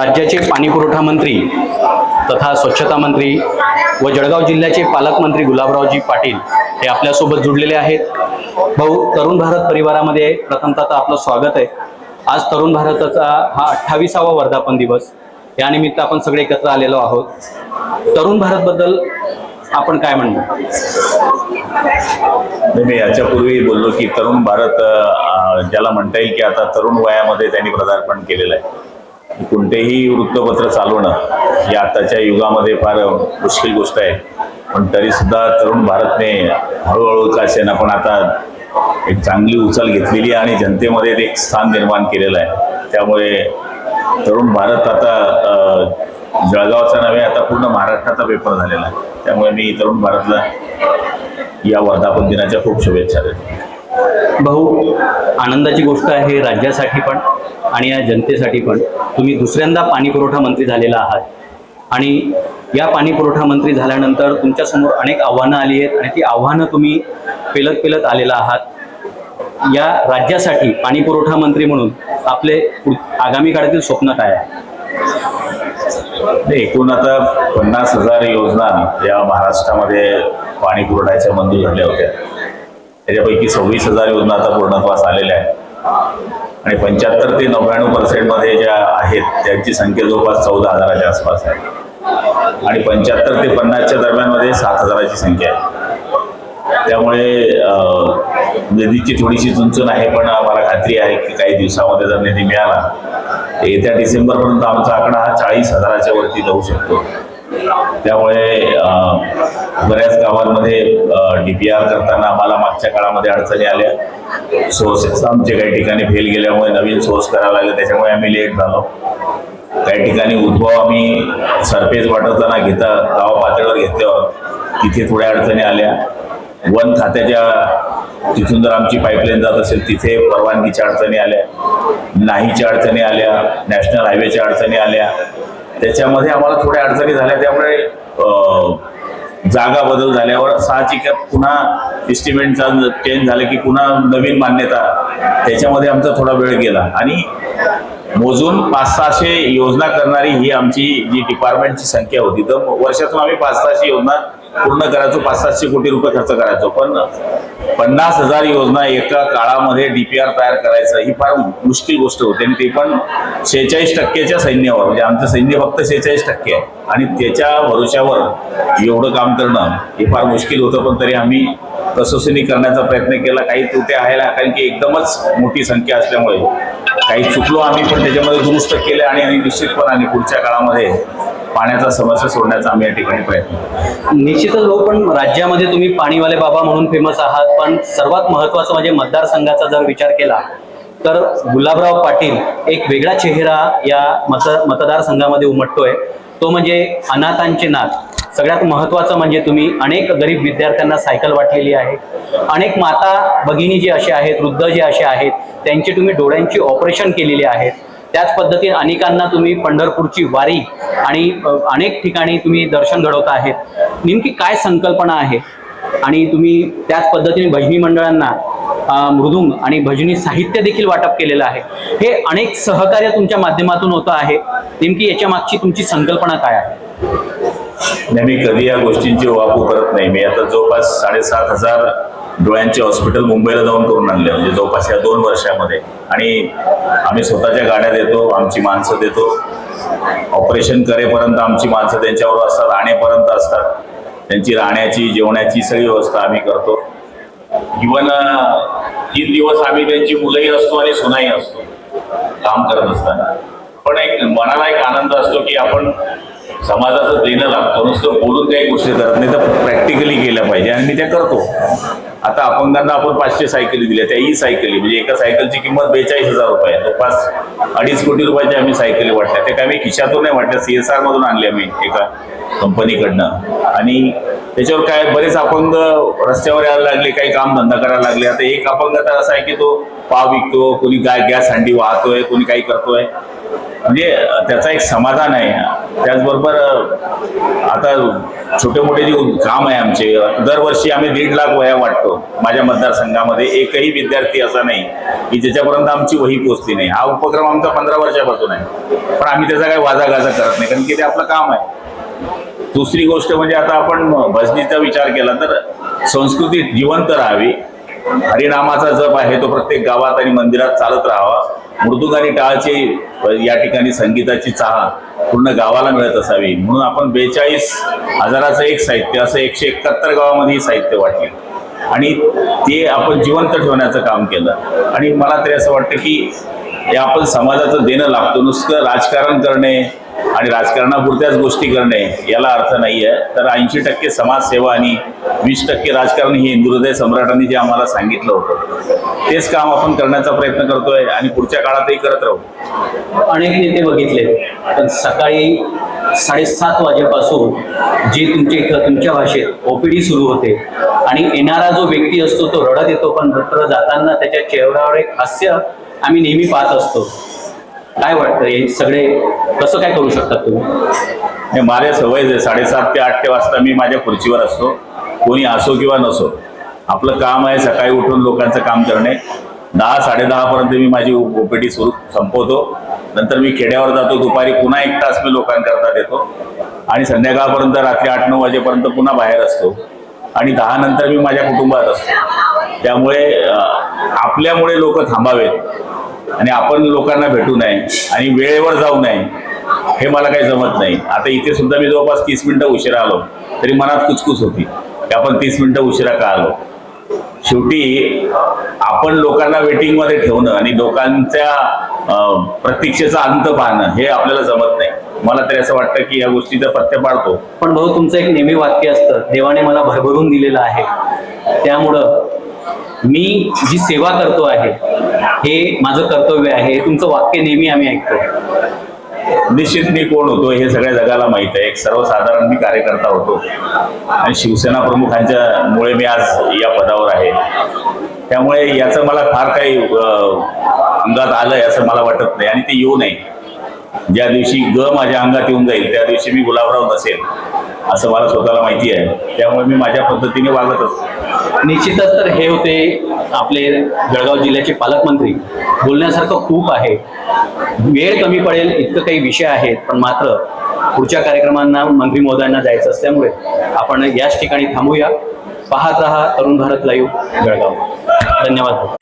राज्याचे पाणीपुरवठा मंत्री तथा स्वच्छता मंत्री व जळगाव जिल्ह्याचे पालकमंत्री गुलाबरावजी पाटील हे आपल्यासोबत जुडलेले आहेत. भाऊ तरुण भारत परिवारामध्ये प्रथमतः आपलं स्वागत आहे. आज तरुण भारताचा हा अठ्ठावीसावा वर्धापन दिवस. यानिमित्त आपण सगळे एकत्र आलेलो आहोत. तरुण भारतबद्दल आपण काय म्हणतो मी याच्यापूर्वी बोललो की तरुण भारत ज्याला म्हणता येईल की आता तरुण वयामध्ये त्यांनी पदार्पण केलेलं आहे. कोणतेही वृत्तपत्र चालवणं ही आताच्या युगामध्ये फार मुश्किल गोष्ट आहे. पण तरीसुद्धा तरुण भारतने हळूहळू का असेना पण आता एक चांगली उचल घेतलेली आहे आणि जनतेमध्ये एक स्थान निर्माण केलेलं आहे. त्यामुळे तरुण भारत आता जळगावचा नव्हे आता पूर्ण महाराष्ट्राचा पेपर झालेला आहे. त्यामुळे मी तरुण भारतला या वर्धापन दिनाच्या खूप शुभेच्छा देतो. भाऊ आनंदाची गोष्ट आहे राज्यासाठी पण आणि या जनतेसाठी पण. तुम्ही दुसऱ्यांदा पाणी पुरवठा मंत्री झालेला आहात. आणि या पाणी पुरवठा मंत्री झाल्यानंतर तुमच्यासमोर अनेक आव्हानं आली आहेत आणि ती आव्हानं तुम्ही पेलत पेलत आलेला आहात. या राज्यासाठी पाणी पुरवठा मंत्री म्हणून आपले आगामी काळातील स्वप्न काय आहे? एकूण आता पन्नास हजार योजना या महाराष्ट्रामध्ये पाणी पुरवठ्याच्या मंजूर झाल्या होत्या. त्याच्यापैकी सव्वीस हजार योजना आता पूर्णत्वास आलेल्या आहेत. आणि पंच्याहत्तर ते नव्याण्णव पर्सेंटमध्ये ज्या आहेत त्यांची संख्या जवळपास चौदा हजाराच्या आसपास आहे. आणि पंच्याहत्तर ते पन्नासच्या दरम्यानमध्ये सात हजाराची संख्या आहे. त्यामुळे निधीची थोडीशी चुंचून आहे पण मला खात्री आहे की काही दिवसामध्ये जर निधी मिळाला येत्या डिसेंबरपर्यंत आमचा आकडा हा चाळीस हजाराच्या वरती जाऊ शकतो. त्यामुळे बऱ्याच गावांमध्ये डी पी आर करताना आम्हाला मागच्या काळामध्ये अडचणी आल्या. सोर्सेस आमचे काही ठिकाणी फेल गेल्यामुळे नवीन सोर्स करायला लागले त्याच्यामुळे आम्ही लेट झालो. काही ठिकाणी उद्भव आम्ही सरफेस वाटवताना घेता गाव पातळीवर घेतल्यावर तिथे थोड्या अडचणी आल्या. वन खात्याच्या तिथून जर आमची पाईपलाईन जात असेल तिथे परवानगीच्या अडचणी आल्या. नाहीच्या अडचणी आल्या नॅशनल हायवेच्या अडचणी आल्या. त्याच्यामध्ये आम्हाला थोड्या अडचणी झाल्या. त्यामुळे जागा बदल झाल्यावर साहजिक आहे, पुन्हा इस्टिमेटचा चेंज झालं की पुन्हा नवीन मान्यता. त्याच्यामध्ये आमचा थोडा वेळ गेला. आणि मोजून पाच सहाशे योजना करणारी ही आमची जी डिपार्टमेंटची संख्या होती तर वर्षातून आम्ही पाच सहाशे योजना पूर्ण करायचो पाच सातशे कोटी रुपये खर्च करायचो. पण पन्नास हजार योजना एका काळामध्ये डीपीआर तयार करायचं ही फार मुश्किल गोष्ट होती. आणि ते पण शेहेचाळीस टक्क्याच्या सैन्यावर म्हणजे आमचं सैन्य फक्त शेहेचाळीस टक्के आहे. आणि त्याच्या भरोश्यावर एवढं काम करणं हे फार मुश्किल होतं पण तरी आम्ही कसोसीने करण्याचा प्रयत्न केला. काही तुटे आहे कारण की एकदमच मोठी संख्या असल्यामुळे. काही चुकलो आम्ही पण त्याच्यामध्ये दुरुस्त केले आणि निश्चितपणाने पुढच्या काळामध्ये पाण्याचा समस्या सोडण्याचा आम्ही या ठिकाणी प्रयत्न निश्चितच भाऊ पण राज्यामध्ये तुम्ही पाणीवाले बाबा म्हणून फेमस आहात. पण सर्वात महत्त्वाचं म्हणजे मतदारसंघाचा जर विचार केला तर गुलाबराव पाटील एक वेगळा चेहरा या मत मतदारसंघामध्ये उमटतोय. तो म्हणजे अनाथांचे नाथ सगळ्यात महत्त्वाचं म्हणजे तुम्ही अनेक गरीब विद्यार्थ्यांना सायकल वाटलेली आहे. अनेक माता भगिनी जे असे आहेत वृद्ध जे असे आहेत त्यांची तुम्ही डोळ्यांची ऑपरेशन केलेली आहेत. त्याच पद्धतीने अनेकांना तुम्ही पंढरपूरची वारी आणि अनेक ठिकाणी तुम्ही दर्शन घडवत आहेत. नेमकी काय संकल्पना आहे? आणि तुम्ही त्याच पद्धतीने भजनी मंडळांना मृदुंग आणि भजनी साहित्य देखील वाटप केलेलं आहे. हे अनेक सहकार्य तुमच्या माध्यमातून होतं आहे. नेमकी याच्या मागची तुमची संकल्पना काय आहे? मी कधी या गोष्टींची वापू करत नाही. मी आता जवळपास साडेसात हजार डोळ्यांचे हॉस्पिटल मुंबईला जाऊन करून आणले. म्हणजे जवळपास या दोन वर्षामध्ये. आणि आम्ही स्वतःच्या गाड्या देतो आमची माणसं देतो. ऑपरेशन करेपर्यंत आमची माणसं त्यांच्यावर असतात आणेपर्यंत असतात. त्यांची राहण्याची जेवण्याची सगळी व्यवस्था आम्ही करतो. इवन तीन दिवस आम्ही त्यांची मुलंही असतो आणि सुनाही असतो. काम करत असताना. पण एक मनाला एक आनंद असतो की आपण समाजाचं देणं लागतं. नुसतं बोलून काही गोष्टी करत नाही तर प्रॅक्टिकली केल्या पाहिजे आणि मी त्या करतो. आता अपंगांना आपण पाचशे सायकली दिल्या त्या ई सायकली म्हणजे एका सायकलची किंमत बेचाळीस हजार रुपये तर जवळपास अडीच कोटी रुपयाच्या आम्ही सायकली वाटल्या. त्या काय मी खिशातून नाही वाटल्या सी एस आरमधून आणल्या आम्ही एका कंपनीकडनं आणि त्याच्यावर काय बरेच अपंग रस्त्यावर यायला लागले काही काम धंदा करायला लागले. आता एक अपंग तर असा आहे की तो पाव विकतो कोणी गाय गॅस हंडी वाहतोय कोणी काही करतोय. म्हणजे त्याचा एक समाधान आहे. त्याचबरोबर आता छोटे मोठे जे काम आहे आमचे दरवर्षी आम्ही दीड लाख वह्या वाटतो. माझ्या मतदारसंघामध्ये एकही विद्यार्थी असा नाही की ज्याच्यापर्यंत आमची वही पोचली नाही. हा उपक्रम आमचा पंधरा वर्षापासून आहे. पण आम्ही त्याचा काही वाजागाजा करत नाही कारण की ते आपलं काम आहे. दुसरी गोष्ट म्हणजे आता आपण भजनीचा विचार केला तर संस्कृती जिवंत राहावी. हरिनामाचा जप आहे तो प्रत्येक गावात आणि मंदिरात चालत राहावा. मृदुक आणि टाळची या ठिकाणी संगीताची चाह पूर्ण गावाला मिळत असावी. म्हणून आपण बेचाळीस हजाराचं एक साहित्य असं एकशे एकाहत्तर गावामध्ये ही साहित्य वाटले. आणि ते आपण जिवंत ठेवण्याचं काम केलं. आणि मला तरी असं वाटतं की हे आपण समाजाचं देणं लागतो. नुसतं राजकारण करणे आणि राजकारणापुरत्याच गोष्टी करणे याला अर्थ नाही आहे तर ऐंशी टक्के समाजसेवा आणि वीस टक्के राजकारण हे हिंदू सम्राटांनी जे आम्हाला सांगितलं होतं. तेच काम आपण करण्याचा प्रयत्न करतोय आणि पुढच्या काळातही करत राहू. अनेक नेते बघितले पण सकाळी साडेसात वाजेपासून जे तुमच्या इथं तुमच्या भाषेत ओपीडी सुरू होते. आणि येणारा जो व्यक्ती असतो तो रडत येतो पण रत्र जाताना त्याच्या चेहऱ्यावर एक हास्य आम्ही नेहमी पाहत असतो. काय वाटतं? हे सगळे कसं काय करू शकतात तुम्ही? हे माझ्या सवय साडेसात ते आठ ते वाजता मी माझ्या खुर्चीवर असतो. कोणी असो किंवा नसो आपलं काम आहे सकाळी उठून लोकांचं काम करणे. दहा साडेदहापर्यंत मी माझी ओपीडी सुरू संपवतो. नंतर मी खेड्यावर जातो. दुपारी पुन्हा एक तास मी लोकांकरता देतो. आणि संध्याकाळपर्यंत रात्री आठ नऊ वाजेपर्यंत पुन्हा बाहेर असतो. आणि दहा नंतर मी माझ्या कुटुंबात असतो. त्यामुळे आपल्यामुळे लोक थांबावेत. आणि आपण लोकांना भेटू नये आणि वेळेवर जाऊ नये हे मला काही जमत नाही. आता इथे सुद्धा मी जवळपास तीस मिनिटं उशिरा आलो तरी मनात कुचकुच होती की आपण तीस मिनिटं उशिरा का आलो? शेवटी आपण लोकांना वेटिंगमध्ये ठेवणं आणि लोकांच्या प्रतीक्षेचा अंत पाहणं हे आपल्याला जमत नाही. मला तरी असं वाटतं की या गोष्टीचा पत्ते पाडतो. पण भाऊ तुमचं एक नेहमी वाक्य असतं देवाने मला भरभरून दिलेलं आहे. त्यामुळं मी जी सेवा करतो आहे हे माझं कर्तव्य आहे हे तुमचं वाक्य नेहमी आम्ही ऐकतो. निश्चित मी कोण होतो हे सगळ्या जगाला माहीत आहे. एक सर्वसाधारण मी कार्यकर्ता होतो. आणि शिवसेना प्रमुखांच्या मुळे मी आज या पदावर आहे. त्यामुळे याचं मला फार काही अंगात आलंय असं मला वाटत नाही. आणि ते येऊ नये. ज्या दिवशी ग माझ्या अंगात येऊन जाईल त्या दिवशी मी गुलाबराव नसेल असं मला स्वतःला माहिती आहे. त्यामुळे मी माझ्या पद्धतीने वागत असतो. निश्चितच तर हे होते आपले जळगाव जिल्ह्याचे पालकमंत्री. बोलण्यासारखं खूप आहे. वेळ कमी पडेल इतकं काही विषय आहेत पण मात्र पुढच्या कार्यक्रमांना मंत्री महोदयांना जायचं असल्यामुळे आपण याच ठिकाणी थांबूया. पाहत रहा तरुण भारत लाईव्ह जळगाव. धन्यवाद.